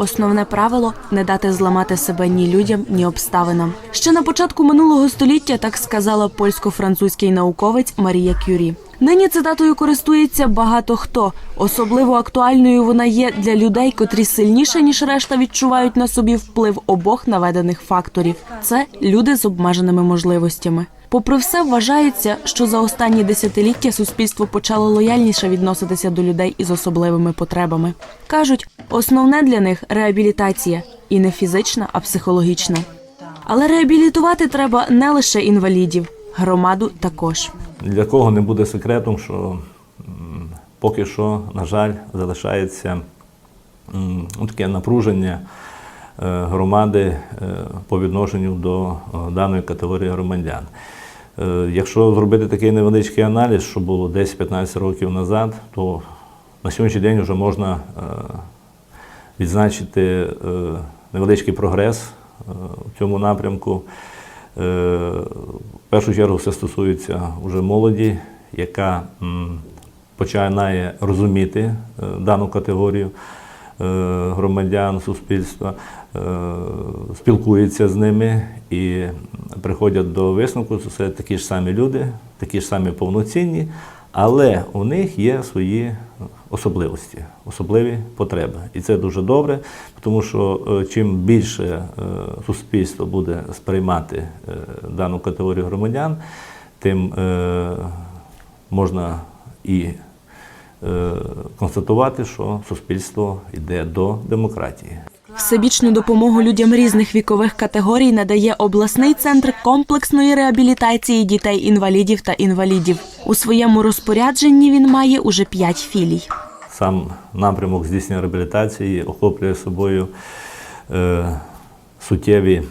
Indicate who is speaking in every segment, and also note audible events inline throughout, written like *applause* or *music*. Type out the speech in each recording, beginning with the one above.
Speaker 1: основне правило не дати зламати себе ні людям, ні обставинам. Ще на початку минулого століття так сказала польсько-французький науковець Марія Кюрі. Нині цитатою користується багато хто. Особливо актуальною вона є для людей, котрі сильніше ніж решта відчувають на собі вплив обох наведених факторів. Це люди з обмеженими можливостями. Попри все, вважається, що за останні десятиліття суспільство почало лояльніше відноситися до людей із особливими потребами. кажуть, основне для них реабілітація і не фізична, а психологічна. Але реабілітувати треба не лише інвалідів, громаду також.
Speaker 2: Для кого не буде секретом, що поки що, на жаль, залишається ну, таке напруження е, громади е, по відношенню до е, даної категорії громадян. Якщо зробити такий невеличкий аналіз, що було 10-15 років назад, то на сьогоднішній день вже можна відзначити невеличкий прогрес в цьому напрямку. В першу чергу це стосується вже молоді, яка починає розуміти е, дану категорію е, громадян, суспільства, е, спілкується з ними і приходять до висновку, що це такі ж самі люди, такі ж самі повноцінні, але у них є свої особливості, особливі потреби. І це дуже добре, тому що е, чим більше е, суспільство буде сприймати е, дану категорію громадян, тим можна і констатувати, що суспільство йде до демократії.
Speaker 1: Всебічну допомогу людям різних вікових категорій надає обласний центр комплексної реабілітації дітей-інвалідів та інвалідів. У своєму розпорядженні він має уже п'ять філій.
Speaker 2: Сам напрямок здійснення реабілітації охоплює собою е, суттєві,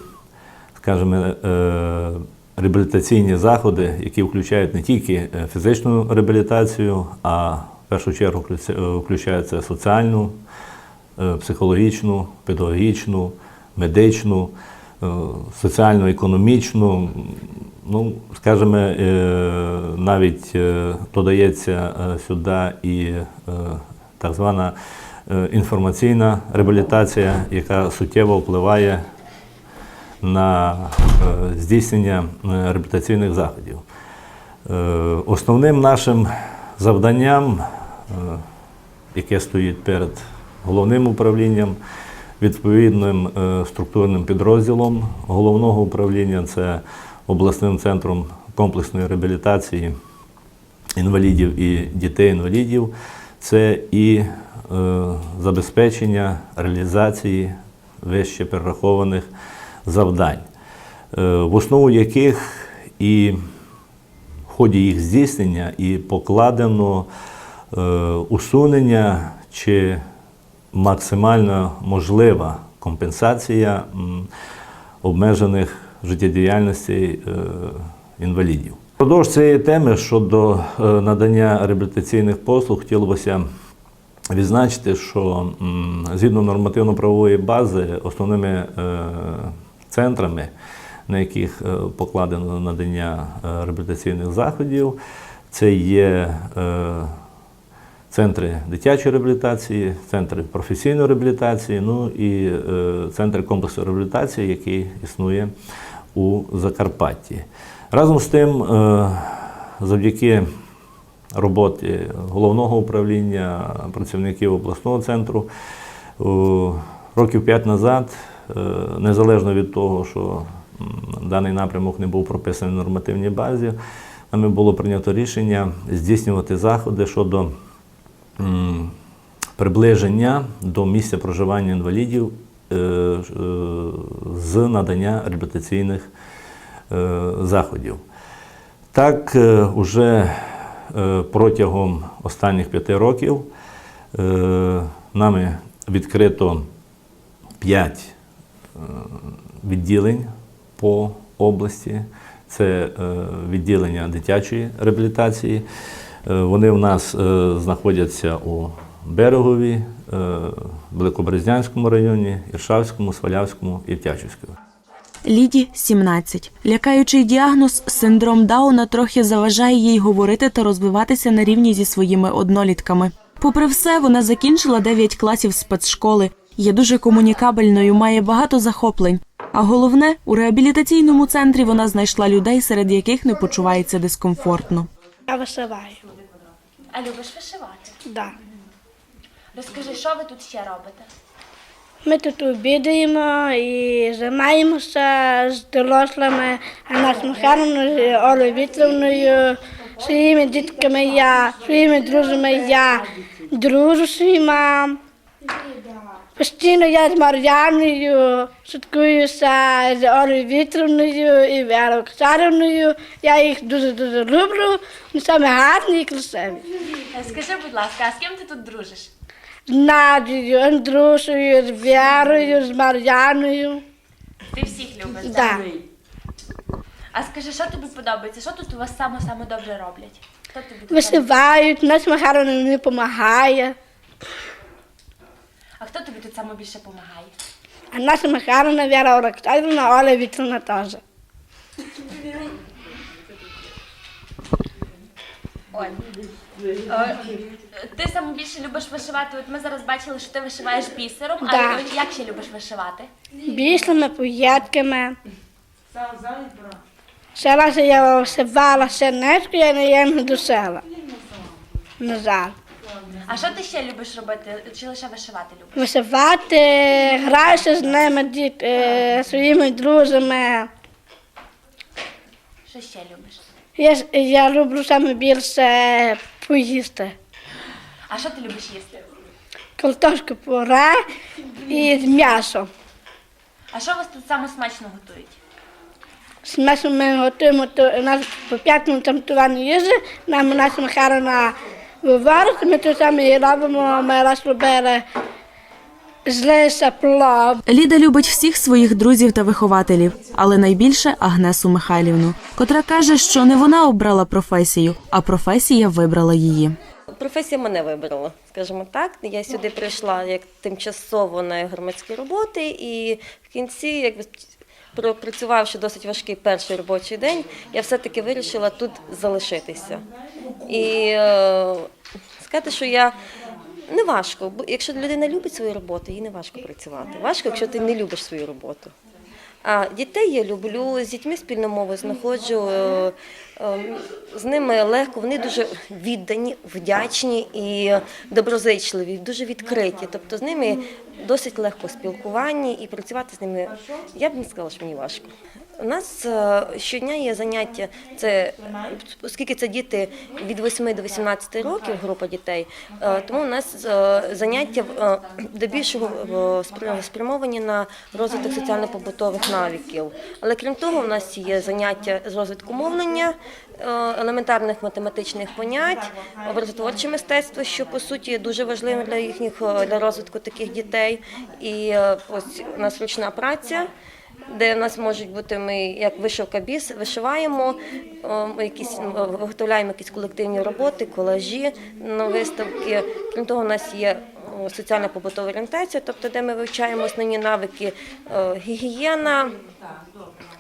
Speaker 2: скажімо, е, реабілітаційні заходи, які включають не тільки е, фізичну реабілітацію, а в першу чергу е, включають соціальну, психологічну, педагогічну, медичну, е, соціально-економічну. Ну, скажімо, е, навіть е, додається е, сюди і е, так звана е, інформаційна реабілітація, яка суттєво впливає на е, здійснення е, реабілітаційних заходів. Е, Основним нашим завданням, е, яке стоїть перед головним управлінням, відповідним е, структурним підрозділом головного управління, це обласним центром комплексної реабілітації інвалідів і дітей-інвалідів, це і е, забезпечення реалізації вище перерахованих завдань, е, в основу яких і в ході їх здійснення і покладено усунення чи максимально можлива компенсація обмежених життєдіяльностей е, інвалідів. Продовж цієї теми щодо е, надання реабілітаційних послуг хотілося відзначити, що згідно нормативно-правової бази основними е, центрами, на яких покладено надання реабілітаційних заходів, це є центри дитячої реабілітації, центри професійної реабілітації, ну і е, центр комплексу реабілітації, який існує у Закарпатті. Разом з тим, е, завдяки роботі головного управління, працівників обласного центру, років п'ять назад, е, незалежно від того, що даний напрямок не був прописаний в нормативній базі, нами було прийнято рішення здійснювати заходи щодо приближення до місця проживання інвалідів е, е, з надання реабілітаційних е, заходів. Так, уже протягом останніх п'яти років нами відкрито п'ять відділень по області. Це відділення дитячої реабілітації. Е, Вони в нас е, знаходяться у Берегові, е, Великобрезнянському районі, Іршавському, Свалявському і Втячівському.
Speaker 1: Ліді 17. Лякаючий діагноз синдром Дауна трохи заважає їй говорити та розвиватися на рівні зі своїми однолітками. Попри все, вона закінчила 9 класів спецшколи є дуже комунікабельною, має багато захоплень. А головне, у реабілітаційному центрі вона знайшла людей, серед яких не почувається дискомфортно.
Speaker 3: Я вишиваю.
Speaker 4: А любиш вишивати?
Speaker 3: Да.
Speaker 4: Розкажи, що ви тут ще робите?
Speaker 3: Ми тут обідаємо і займаємося з дорослими, а нас Михайловною, Олею Вітровною, своїми дітками я, своїми друзями я дружу своїма. Постійно я з Мар'яною спілкуюся з Олею Вітровною і Верою Оксарівною. Я їх дуже-дуже люблю. Вони саме гарні і красиві.
Speaker 4: Е, Скажи, будь ласка, а з ким ти тут дружиш?
Speaker 3: З Надією, Андрушею, з Вірою, з Мар'яною.
Speaker 4: Ти всіх любиш,
Speaker 3: Да.
Speaker 4: А скажи, що тобі подобається? Що тут у вас саме саме добре роблять? Хто тобі
Speaker 3: Вишивають, нас Михайло не допомагає.
Speaker 4: А хто тобі тут саме більше допомагає?
Speaker 3: А наша Михайловна Віра Олександрівна, Оля Вікторовна теж.
Speaker 4: Оль, е, ти саме більше любиш вишивати. От ми зараз бачили, що ти вишиваєш бісером,
Speaker 3: Да.
Speaker 4: але як ще любиш вишивати?
Speaker 3: Біслими, поєдками. Ще раз я вишивала сернечко, я не не досила. На жаль.
Speaker 4: А що ти ще любиш робити? Чи лише вишивати любиш?
Speaker 3: Вишивати, граюся з ними, діт, е, своїми друзями.
Speaker 4: Що ще любиш?
Speaker 3: Я, ж- я люблю саме більше поїсти.
Speaker 4: А що ти любиш їсти?
Speaker 3: Картошку пюре і з м'ясом.
Speaker 4: А що у вас тут саме смачно готують?
Speaker 3: З м'ясом ми готуємо то, у нас по п'ятому там тувани їжі, нам наша Михайловна виварить, ми то саме і робимо, ми раз робили з лиса плов.
Speaker 1: Ліда любить всіх своїх друзів та вихователів, але найбільше Агнесу Михайлівну, котра каже, що не вона обрала професію, а професія вибрала її.
Speaker 5: Професія мене вибрала, скажімо так. Я сюди прийшла як тимчасово на громадські роботи, і в кінці, якби пропрацювавши досить важкий перший робочий день, я все-таки вирішила тут залишитися. І е, сказати, що я не важко, бо якщо людина любить свою роботу, їй не важко працювати. Важко, якщо ти не любиш свою роботу. А дітей я люблю, з дітьми спільну мову знаходжу. е, е, З ними легко, вони дуже віддані, вдячні і доброзичливі, дуже відкриті. Тобто з ними досить легко спілкування і працювати з ними. Я б не сказала, що мені важко. У нас е, щодня є заняття, це оскільки це діти від 8 до 18 років, група дітей, е, тому у нас е, заняття здебільшого е, спрямовані на розвиток соціально-побутових навиків. Але крім того, у нас є заняття з розвитку мовлення, елементарних математичних понять, образотворче мистецтво, що по суті дуже важливим для їхніх для розвитку таких дітей. І ось у нас ручна праця де в нас можуть бути ми як вишивка біс, вишиваємо, ми якісь виготовляємо якісь колективні роботи, колажі на виставки. Крім того, у нас є соціальна побутова орієнтація, тобто де ми вивчаємо основні навики гігієна,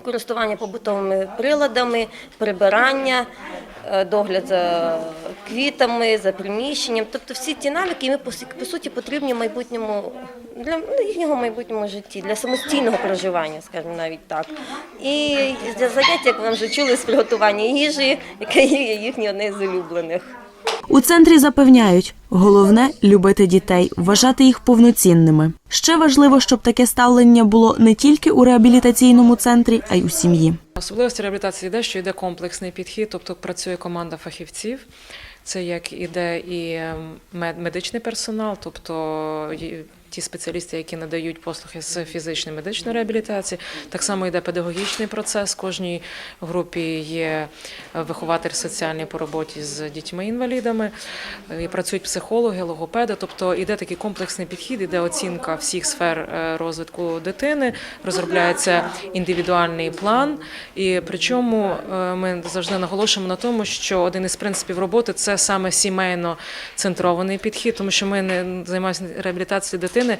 Speaker 5: користування побутовими приладами, прибирання, догляд за квітами, за приміщенням. Тобто всі ті навики, ми по суті потрібні майбутньому для ну, їхнього майбутньому житті, для самостійного проживання, скажімо навіть так. І для заняття, як ви вже чули, з приготування їжі, яке є їхнє одне з улюблених.
Speaker 1: У центрі запевняють, головне любити дітей, вважати їх повноцінними. Ще важливо, щоб таке ставлення було не тільки у реабілітаційному центрі, а й у сім'ї.
Speaker 6: Особливості реабілітації йде, що йде комплексний підхід, тобто працює команда фахівців. Це як іде і ем, медичний персонал, тобто ті спеціалісти, які надають послуги з фізичної медичної реабілітації. Так само йде педагогічний процес. Кожній групі є вихователь соціальний по роботі з дітьми-інвалідами, працюють психологи, логопеди. Тобто йде такий комплексний підхід, іде оцінка всіх сфер е, розвитку дитини, розробляється індивідуальний план. І причому е, ми завжди наголошуємо на тому, що один із принципів роботи це саме сімейно центрований підхід, тому що ми не займаємося реабілітацією дитини е,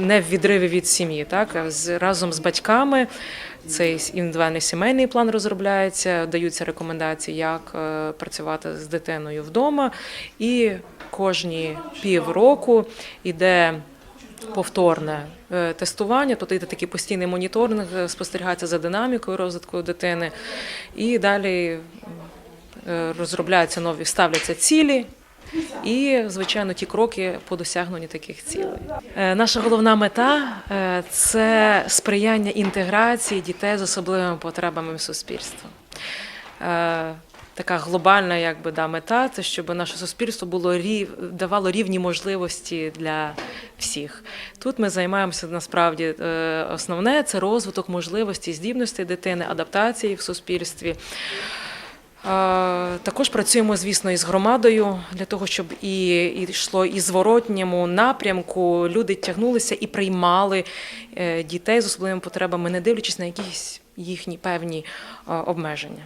Speaker 6: не в відриві від сім'ї, так а разом з батьками. Цей індивідуальний сімейний план розробляється, даються рекомендації, як е, працювати з дитиною вдома, і кожні півроку йде повторне е, тестування, тобто йде такий постійний моніторинг, спостерігається за динамікою розвитку дитини, і далі розробляються нові, ставляться цілі. І, звичайно, ті кроки по досягненню таких цілей. Е, Наша головна мета е, це сприяння інтеграції дітей з особливими потребами в суспільство. Е, Така глобальна якби, да, мета це щоб наше суспільство було рів, давало рівні можливості для всіх. Тут ми займаємося насправді основне це розвиток можливостей, здібностей дитини, адаптації в суспільстві. Е, Також працюємо, звісно, із громадою для того, щоб і, і йшло і зворотньому напрямку. Люди тягнулися і приймали е, дітей з особливими потребами, не дивлячись на якісь їхні певні е, обмеження.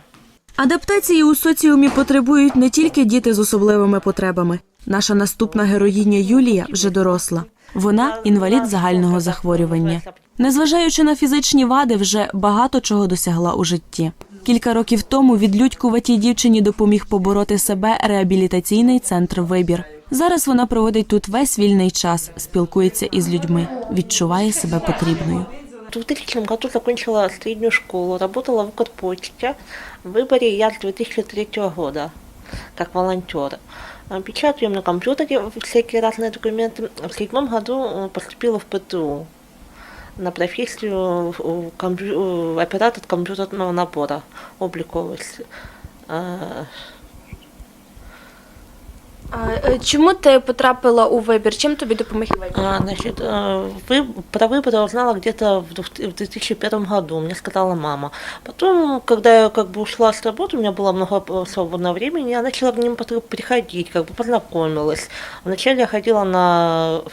Speaker 1: Адаптації у соціумі потребують не тільки діти з особливими потребами. Наша наступна героїня Юлія вже доросла. Вона інвалід загального захворювання. Незважаючи на фізичні вади, вже багато чого досягла у житті. Кілька років тому відлюдькуватій дівчині допоміг побороти себе реабілітаційний центр Вибір. Зараз вона проводить тут весь вільний час, спілкується із людьми, відчуває себе потрібною.
Speaker 7: В 2000 году закончила среднюю школу, работала в Укрпочте. В выборе я с 2003 года, как волонтер. А, Печатаем на компьютере всякие разные документы. В седьмом году э, поступила в ПТУ на профессию э, компью- э, оператор компьютерного набора, обликовый. А,
Speaker 4: А, чому ти потрапила у вибір? Чим тобі допоміг вибір?
Speaker 7: А, Значит, э, вы- про выбор я узнала где-то в двух- в 2001 году, мне сказала мама. Потом, когда я как бы ушла с работы, у меня было много э, свободного времени, я начала к ним потр- приходить, как бы познакомилась. Вначале я ходила на э,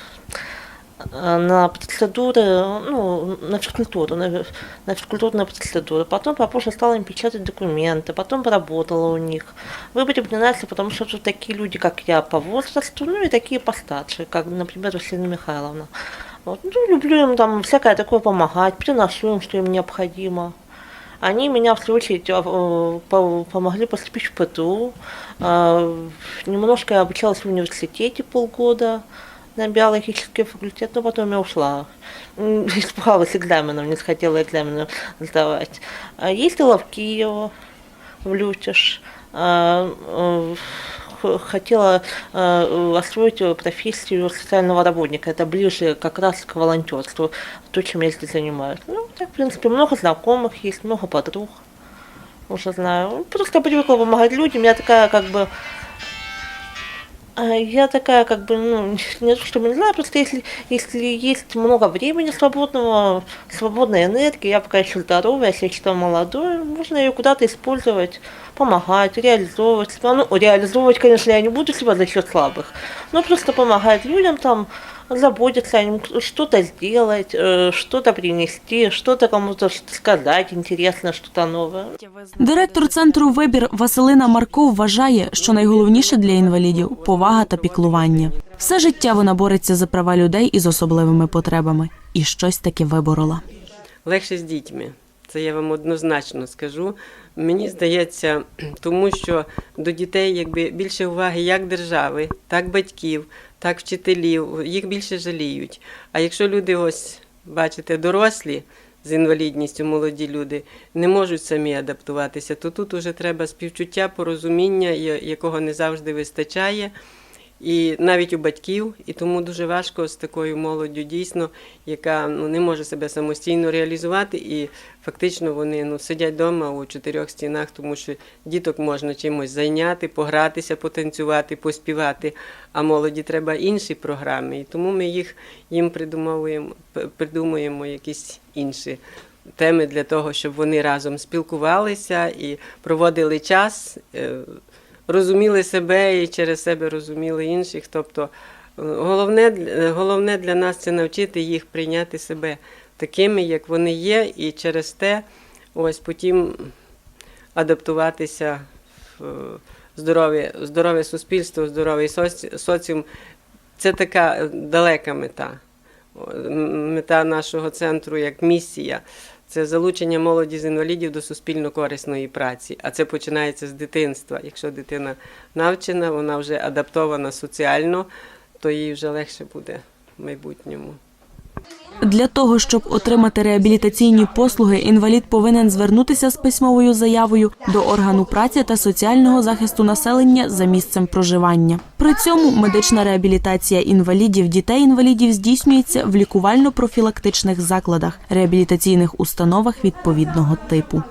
Speaker 7: на процедуры, ну, на физкультуру, на, на физкультурные процедуры. Потом попозже стала им печатать документы, потом поработала у них. Выбор мне нравится, потому что тут такие люди, как я, по возрасту, ну и такие постарше, как, например, Василина Михайловна. Вот. Ну, люблю им там всякое такое помогать, приношу им, что им необходимо. Они меня, в свою очередь, э, по- помогли поступить в ПТУ. Э, Немножко я обучалась в университете полгода На биологический факультет, но потом я ушла. *laughs* Испугалась экзаменов, не хотела экзамены сдавать. А Ездила в Киев, в Лютеж. А, э, Хотела э, освоить профессию социального работника. Это ближе как раз к волонтерству, то, чем я здесь занимаюсь. Ну, так, в принципе, много знакомых есть, много подруг. Уже знаю. Просто привыкла помогать людям. Я такая, как бы, Я такая, как бы, ну, не то чтобы не знаю, просто если, если есть много времени свободного, свободной энергии, я пока еще здоровая, я себя считаю молодой, можно ее куда-то использовать, помогать, реализовывать себя. Ну, реализовывать, конечно, я не буду себя за счет слабых, но просто помогать людям там, заботиться о ним, что-то сделать, э, что-то принести, что-то кому-то сказать интересное, что-то новое.
Speaker 1: Директор центру Вибір Василина Марко вважає, що найголовніше для інвалідів повага та піклування. Все життя вона бореться за права людей із особливими потребами і щось таки виборола.
Speaker 8: легше з дітьми. Це я вам однозначно скажу. Мені здається, *clears throat* тому що до дітей якби більше уваги як держави, так батьків, так вчителів, їх більше жаліють. А якщо люди, ось бачите, дорослі з інвалідністю, молоді люди, не можуть самі адаптуватися, то тут уже треба співчуття, порозуміння, якого не завжди вистачає. І навіть у батьків, і тому дуже важко з такою молоддю дійсно, яка ну, не може себе самостійно реалізувати, і фактично вони ну, сидять вдома у чотирьох стінах, тому що діток можна чимось зайняти, погратися, потанцювати, поспівати, а молоді треба інші програми. І тому ми їх їм придумовуємо, придумуємо якісь інші теми для того, щоб вони разом спілкувалися і проводили час. Е, розуміли себе і через себе розуміли інших. Тобто е, головне, для- головне для нас це навчити їх прийняти себе такими, як вони є, і через те ось потім адаптуватися в е, здорове, здорове суспільство, здоровий соці- соціум. Це така е, далека мета. Мета нашого центру як місія. Це залучення молоді з інвалідів до суспільно корисної праці. А це починається з дитинства. Якщо дитина навчена, вона вже адаптована соціально, то їй вже легше буде в майбутньому.
Speaker 1: Для того, щоб отримати реабілітаційні послуги, інвалід повинен звернутися з письмовою заявою до органу праці та соціального захисту населення за місцем проживання. При цьому медична реабілітація інвалідів, дітей-інвалідів здійснюється в лікувально-профілактичних закладах, реабілітаційних установах відповідного типу.